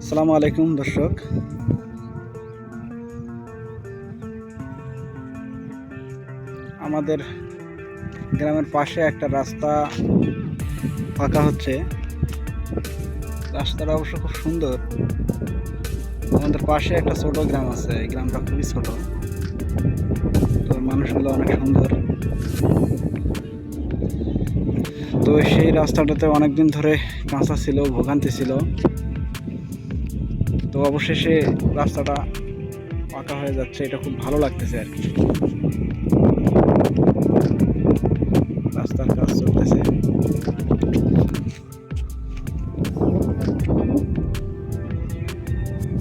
আসসালামু আলাইকুম, দর্শক। আমাদের গ্রামের পাশে একটা রাস্তা ফাঁকা হচ্ছে। রাস্তাটা অবশ্য খুব সুন্দর। আমাদের পাশে একটা ছোট গ্রাম আছে, এই গ্রামটা খুবই ছোট। তো মানুষগুলো অনেক সুন্দর। তো সেই রাস্তাটাতে অনেকদিন ধরে কাঁচা ছিল, ভোগান্তি ছিল। তো অবশেষে রাস্তাটা পাকা হয়ে যাচ্ছে, এটা খুব ভালো লাগতেছে আর কি। রাস্তার কাজ চলতেছে।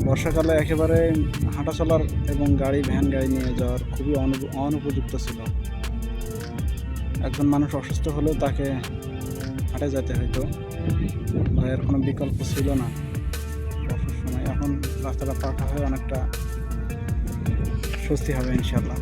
বর্ষাকালে একেবারে হাঁটা চলার এবং গাড়ি, ভ্যান গাড়ি নিয়ে যাওয়ার খুবই অনুপ- অনুপযুক্ত ছিল। একজন মানুষ অসুস্থ হলেও তাকে হাঁটে যেতে হতো ভয়ের কোনো বিকল্প ছিল না। রাস্তাটা পাকা হয়ে অনেকটা স্বস্তি হবে ইনশাল্লাহ